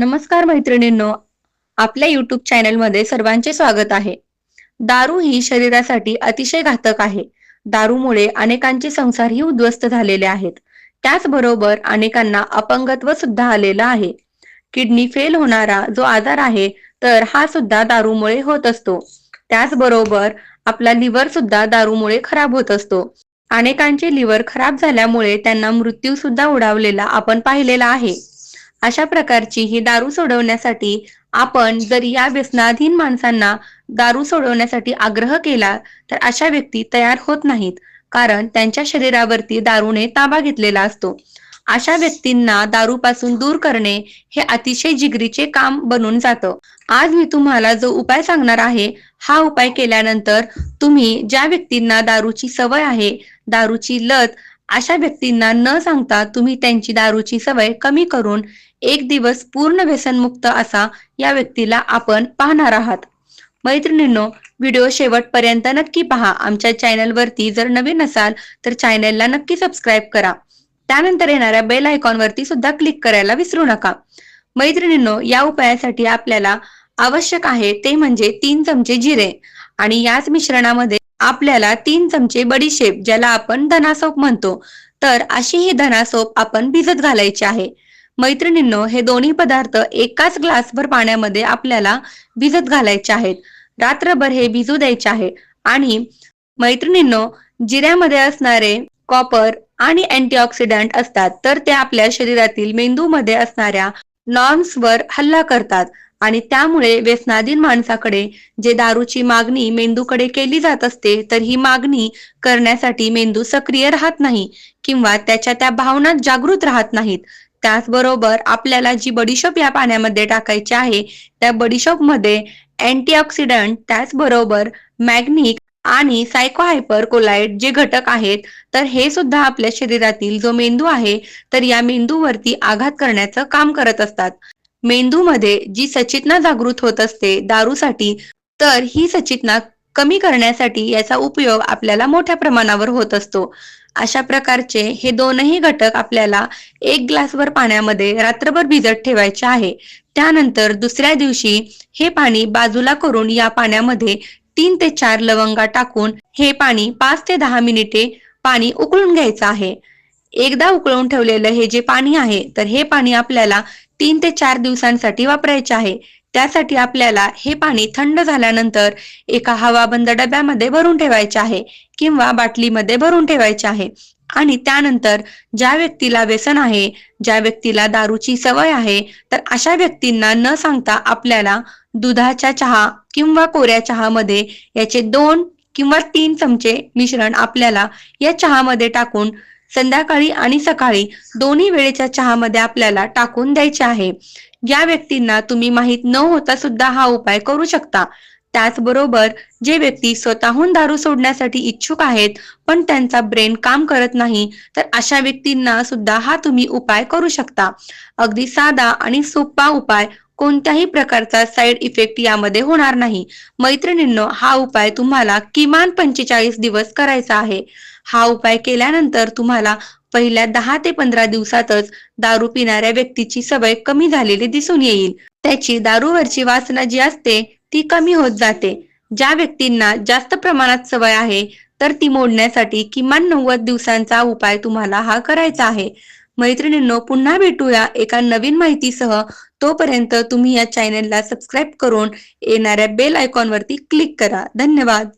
नमस्कार मैत्रिणींनो आपल्या युट्यूब चॅनलमध्ये सर्वांचे स्वागत आहे. दारू ही शरीरासाठी अतिशय घातक आहे. दारूमुळे अनेकांचे संसारही उद्ध्वस्त झालेले आहेत. त्याचबरोबर अनेकांना अपंगत्व सुद्धा आलेलं आहे. किडनी फेल होणारा जो आजार आहे तर हा सुद्धा दारूमुळे होत असतो. त्याचबरोबर आपला लिव्हर सुद्धा दारूमुळे खराब होत असतो. अनेकांचे लिव्हर खराब झाल्यामुळे त्यांना मृत्यू सुद्धा उडावलेला आपण पाहिलेला आहे. अशा प्रकारची ही दारू सोडवण्यासाठी आपण जर या व्यसनाधीन माणसांना दारू सोडवण्यासाठी आग्रह केला तर अशा व्यक्ती तयार होत नाहीत. कारण त्यांच्या शरीरावरती दारूने ताबा घेतलेला असतो. अशा व्यक्तींना दारूपासून दूर करणे हे अतिशय जिगरीचे काम बनून जातं. आज मी तुम्हाला जो उपाय सांगणार आहे हा उपाय केल्यानंतर तुम्ही ज्या व्यक्तींना दारूची सवय आहे दारूची लत अशा व्यक्तींना न सांगता तुम्ही त्यांची दारूची सवय कमी करून एक दिवस पूर्ण व्यसनमुक्त असा या व्यक्तीला आपण पाहणार आहात. मैत्रिणींनो व्हिडिओ शेवटपर्यंत नक्की पहा. आमच्या चॅनलवरती जर नवीन असाल तर चॅनलला नक्की सबस्क्राईब करा. त्यानंतर येणाऱ्या बेल आयकॉनवरती सुद्धा क्लिक करायला विसरू नका. मैत्रिणींनो या उपायासाठी आपल्याला आवश्यक आहे ते म्हणजे तीन चमचे जिरे. आणि याच मिश्रणामध्ये आपल्याला तीन चमचे बडीशेप ज्याला आपण धनासोप म्हणतो. तर अशी ही धनासोप आपण भिजत घालायची आहे. मैत्रिणींनो हे दोन्ही पदार्थ एकाच ग्लासभर पाण्यामध्ये आपल्याला भिजत घालायचे आहेत. रात्रभर हे भिजू द्यायचे आहे. आणि मैत्रिणींनो जिऱ्यामध्ये असणारे कॉपर आणि अँटीऑक्सिडंट असतात तर ते आपल्या शरीरातील मेंदूमध्ये असणाऱ्या नॉर्म्सवर हल्ला करतात. आणि त्यामुळे व्यसनाधीन माणसाकडे जे दारूची मागणी मेंदूकडे केली जात असते तर ही मागणी करण्यासाठी मेंदू सक्रिय राहत नाही किंवा त्याच्या त्या भावना जागृत राहत नाहीत. त्याचबरोबर आपल्याला जी बडीशोप या पाण्यामध्ये टाकायची आहे त्या बडीशोपमध्ये अँटीऑक्सिडंट त्याचबरोबर मॅग्निक आणि सायकोहायपर कोलाइड जे घटक आहेत तर हे सुद्धा आपल्या शरीरातील जो मेंदू आहे तर या मेंदूवरती आघात करण्याचं काम करत असतात. मेंदूमध्ये जी सचेतना जागृत होत असते दारूसाठी तर ही सचेतना कमी करण्यासाठी याचा उपयोग आपल्याला मोठ्या प्रमाणावर होत असतो. अशा प्रकारचे हे दोनही घटक आपल्याला एक ग्लासभर पाण्यामध्ये रात्रभर भिजत ठेवायचे आहे. त्यानंतर दुसऱ्या दिवशी हे पाणी बाजूला करून या पाण्यामध्ये तीन ते चार लवंगा टाकून हे पाणी पाच ते दहा मिनिटे पाणी उकळून घ्यायचं आहे. एकदा उकळून ठेवलेलं हे जे पाणी आहे तर हे पाणी आपल्याला तीन ते चार दिवसांसाठी वापरायचे आहे. त्यासाठी आपल्याला हे पाणी थंड झाल्यानंतर एका हवाबंद डब्यामध्ये भरून ठेवायचे आहे किंवा बाटलीमध्ये भरून ठेवायचे आहे. आणि त्यानंतर ज्या व्यक्तीला व्यसन आहे ज्या व्यक्तीला दारूची सवय आहे तर अशा व्यक्तींना न सांगता आपल्याला दुधाच्या चहा किंवा कोऱ्या चहामध्ये याचे दोन किंवा तीन चमचे मिश्रण आपल्याला या चहामध्ये टाकून संध्याकाळी आणि सकाळी दोन्ही वेळेच्या चहामध्ये आपल्याला टाकून द्यायचे आहे. या व्यक्तींना तुम्ही माहीत न होता सुद्धा हा उपाय करू शकता. त्याचबरोबर जे व्यक्ती स्वतःहून दारू सोडण्यासाठी इच्छुक आहेत पण त्यांचा ब्रेन काम करत नाही तर अशा व्यक्तींना सुद्धा हा तुम्ही उपाय करू शकता. अगदी साधा आणि सोपा उपाय कोणत्याही प्रकारचा साईड इफेक्ट यामध्ये होणार नाही. मैत्रिणींनो हा उपाय तुम्हाला किमान पंचेचाळीस दिवस करायचा आहे. हा उपाय केल्यानंतर तुम्हाला पहिल्या दहा ते पंधरा दिवसातच दारू पिणाऱ्या व्यक्तीची सवय कमी झालेली दिसून येईल. त्याची दारूवरची वासना जी असते ती कमी होत जाते. ज्या व्यक्तींना जास्त प्रमाणात सवय आहे तर ती मोडण्यासाठी किमान नव्वद दिवसांचा उपाय तुम्हाला हा करायचा आहे. मैत्रिणींनो पुन्हा भेटूया एका नवीन माहितीसह. तोपर्यंत तुम्ही या चॅनेलला सबस्क्राईब करून येणाऱ्या बेल आयकॉनवरती क्लिक करा. धन्यवाद.